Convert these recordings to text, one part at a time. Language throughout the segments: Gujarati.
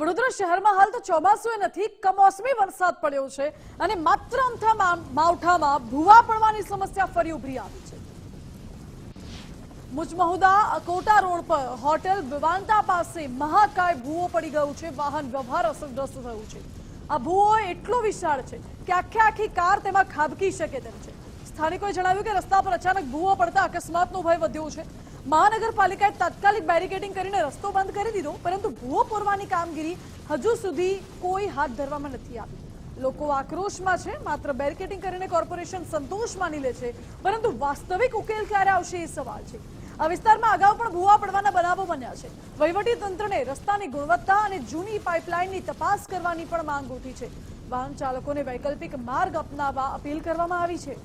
વડોદરા શહેરમાં હાલ તો ચોમાસું નથી, કમોસમી વરસાદ પડ્યો છે અને માત્ર અમથા માવઠામાં ભૂવા પડવાની સમસ્યા ફરી ઉભરી આવી છે. મુજમહુદા અકોટા રોડ પર હોટેલ વિવાંતા પાસે મહાકાય ભૂવો પડી ગયો છે, વાહન વ્યવહાર અસરગ્રસ્ત થયું છે. આ ભૂવો એટલો વિશાળ છે કે આખે આખી કાર તેમાં ખાબકી શકે તેમ છે. સ્થાનિકોએ જણાવ્યું કે રસ્તા પર અચાનક ભૂવો પડતા અકસ્માતનો ભય વધ્યો છે. મહાનગરપાલિકાએ તાત્કાલિક બેરિકેડિંગ કરીને રસ્તો બંધ કરી દીધો, પરંતુ ભૂવો પૂરવાની કામગીરી હજુ સુધી કોઈ હાથ ધરવામાં નથી આવી. લોકો આક્રોશમાં છે, માત્ર બેરિકેડિંગ કરીને કોર્પોરેશન સંતોષ માની લે છે, પરંતુ વાસ્તવિક ઉકેલ ક્યારે આવશે એ સવાલ છે. આ વિસ્તારમાં અગાઉ પણ ભૂવા પડવાના બનાવો બન્યા છે. વહીવટી તંત્રને રસ્તાની ગુણવત્તા અને જૂની પાઇપલાઇનની તપાસ કરવાની પણ માંગ ઉઠી છે. વાહન ચાલકોને વૈકલ્પિક માર્ગ અપનાવવા અપીલ કરવામાં આવી છે.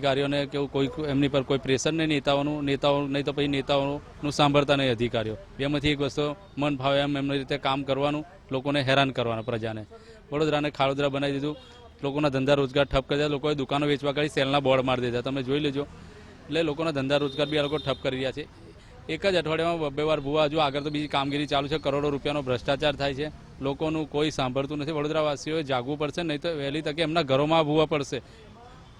અધિકારીઓને કેવું કોઈ એમની પર કોઈ પ્રેશર નહીં, નેતાઓનું, નેતાઓ, નહીં તો પછી નેતાઓનું સાંભળતા નહીં અધિકારીઓ. બેમાંથી એક વસ્તુ, મન ભાવે એમ એમની રીતે કામ કરવાનું, લોકોને હેરાન કરવાના પ્રજાને. વડોદરાને ખાડોદરા બનાવી દીધું. લોકોના ધંધા રોજગાર ઠપ કરી દીધા. લોકોએ દુકાનો વેચવા કરી સેલના બોર્ડ મારી દીધા. તમે જોઈ લેજો. એટલે લોકોના ધંધા રોજગાર બી આ લોકો ઠપ કરી રહ્યા છે. એક જ અઠવાડિયામાં બે વાર ભૂવા હજુ આગળ તો બીજી કામગીરી ચાલુ છે. કરોડો રૂપિયાનો ભ્રષ્ટાચાર થાય છે. લોકોનું કોઈ સાંભળતું નથી. વડોદરાવાસીઓએ જાગવું પડશે, નહીં તો વહેલી તકે એમના ઘરોમાં ભૂવા પડશે.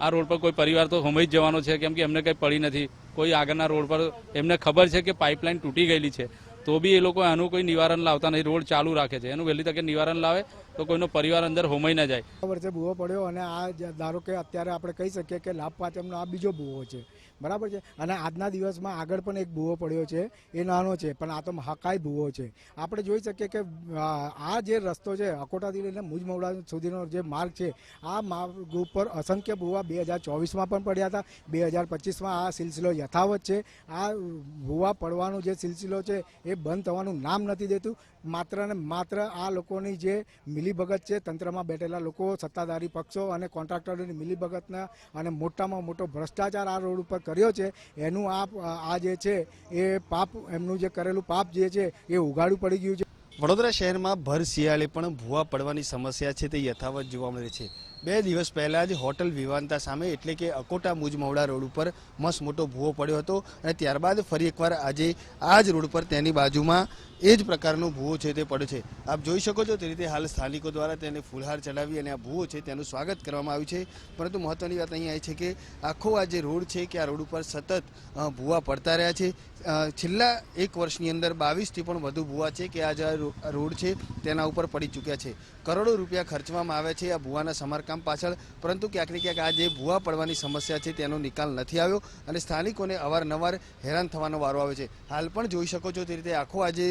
આ રોડ પર કોઈ પરિવાર તો હોમઈ જ જવાનો છે, કેમ કે એમને કંઈ પડી નથી. કોઈ આગળના રોડ પર, એમને ખબર છે કે પાઇપલાઇન તૂટી ગયેલી છે. તો બી એ લોકો આનું કોઈ નિવારણ લાવતા નહીં. રોડ ચાલુ રાખે છે. એનું વહેલી તકે નિવારણ લાવે તો કોઈનો પરિવાર અંદર હોમઈ ના જાય. વર્ષે ભૂવો પડ્યો અને આ ધારો કે અત્યારે આપણે કહી શકીએ કે લાભ પાચમનો આ બીજો ભૂવો છે. બરાબર છે? અને આજના દિવસમાં આગળ પણ એક ભૂવો પડ્યો છે. એ નાનો છે, પણ આ તો હકાય ભૂવો છે. આપણે જોઈ શકીએ કે આ આ જે રસ્તો છે, અકોટાથી લઈને મુજમવડા સુધીનો જે માર્ગ છે, આ માર્ગ ઉપર અસંખ્ય ભૂવા બે હજાર ચોવીસમાં પણ પડ્યા હતા. બે હજાર પચીસમાં આ સિલસિલો યથાવત છે. આ ભૂવા પડવાનો જે સિલસિલો છે, એ બંધ થવાનું નામ નથી દેતું. માત્ર ને માત્ર આ લોકોની જે મિલીભગત છે, તંત્રમાં બેઠેલા લોકો, સત્તાધારી પક્ષો અને કોન્ટ્રાક્ટરોની મિલીભગતના અને મોટામાં મોટો ભ્રષ્ટાચાર આ રોડ ઉપર કર્યો છે, એનું આ આ જે છે, એ પાપ, એમનું જે કરેલું પાપ જે છે, એ ઉગાડું પડી ગયું છે. વડોદરા શહેરમાં ભર શિયાળે પણ ભૂવા પડવાની સમસ્યા છે તે યથાવત જોવા મળે છે. બે દિવસ પહેલાં જ હોટલ વિવાનતા સામે એટલે કે અકોટા મુજમવડા રોડ ઉપર મસ્ત મોટો ભૂવો પડ્યો હતો અને ત્યારબાદ ફરી એકવાર આજે આ જ રોડ પર તેની બાજુમાં એ જ પ્રકારનો ભૂવો છે તે પડ્યો છે. આપ જોઈ શકો છો તે રીતે હાલ સ્થાનિકો દ્વારા તેને ફૂલહાર ચડાવી અને આ ભૂવો છે તેનું સ્વાગત કરવામાં આવ્યું છે. પરંતુ મહત્વની વાત અહીંયા એ છે કે આખો આ જે રોડ છે કે આ રોડ ઉપર સતત ભૂવા પડતા રહ્યા છે. છેલ્લા એક વર્ષની અંદર બાવીસથી પણ વધુ ભૂવા છે કે આ રોડ છે, તેના ઉપર પડી ચૂક્યા છે. કરોડો રૂપિયા ખર્ચવામાં આવે છે આ ભૂવાના સમારકામ પાછળ, પરંતુ ક્યાંક ને ક્યાંક આ જે ભૂવા પડવાની સમસ્યા છે, તેનો નિકાલ નથી આવ્યો અને સ્થાનિકોને અવારનવાર હેરાન થવાનો વારો આવે છે. હાલ પણ જોઈ શકો છો તે રીતે આખો આ જે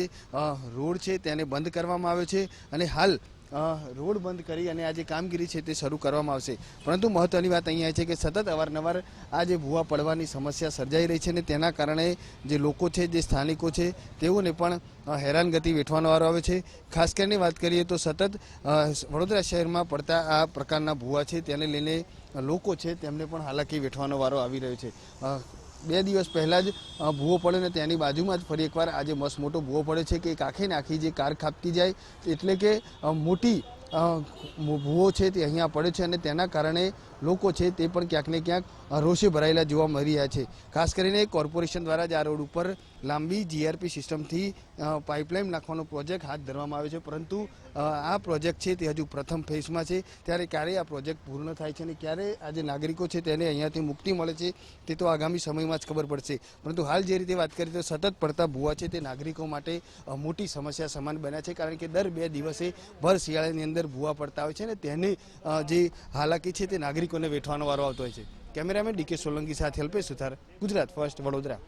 રોડ છે, તેને બંધ કરવામાં આવ્યો છે અને હાલ રોડ બંધ કરી અને આ જે કામગીરી છે તે શરૂ કરવામાં આવશે. પરંતુ મહત્વની વાત અહીંયા છે કે સતત અવારનવાર આ જે ભૂવા પડવાની સમસ્યા સર્જાઈ રહી છે ને તેના કારણે જે લોકો છે, જે સ્થાનિકો છે, તેઓને પણ હેરાનગતિ વેઠવાનો વારો આવે છે. ખાસ કરીને વાત કરીએ તો સતત વડોદરા શહેરમાં પડતા આ પ્રકારના ભૂવા છે, તેને લઈને લોકો છે, તેમને પણ હાલાકી વેઠવાનો વારો આવી રહ્યો છે. બે દિવસ પહેલાં જ ભૂવો પડ્યો ને તેની બાજુમાં જ ફરી એકવાર આજે મસ્ત મોટો ભૂવો પડ્યો છે કે એક આખે નાખી જે કાર ખાપકી જાય, એટલે કે મોટી ભૂવો છે તે અહીંયા પડ્યો છે અને તેના કારણે લોકો છે તે પણ ક્યાંક ને ક્યાંક રોષે ભરાયેલા જોવા મળી રહ્યા છે. ખાસ કરીને કોર્પોરેશન દ્વારા જ આ રોડ ઉપર લાંબી જીઆરપી સિસ્ટમથી પાઇપલાઇન નાખવાનો પ્રોજેક્ટ હાથ ધરવામાં આવ્યો છે. પરંતુ આ પ્રોજેક્ટ છે તે હજુ પ્રથમ ફેઝમાં છે. ત્યારે ક્યારે આ પ્રોજેક્ટ પૂર્ણ થાય છે અને ક્યારે આ જે નાગરિકો છે તેને અહીંયાથી મુક્તિ મળે છે તે તો આગામી સમયમાં જ ખબર પડશે. પરંતુ હાલ જે રીતે વાત કરીએ તો સતત પડતા ભૂવા છે તે નાગરિકો માટે મોટી સમસ્યા સમાન બન્યા છે. કારણ કે દર બે દિવસે ભર શિયાળાની અંદર ભૂવા પડતા હોય છે ને તેની જે હાલાકી છે તે નાગરિકોને વેઠવાનો વારો આવતો હોય છે. કેમેરામેન ડીકે સોલંકી સાથે અલ્પેશ સુથાર, ગુજરાત ફર્સ્ટ વડોદરા.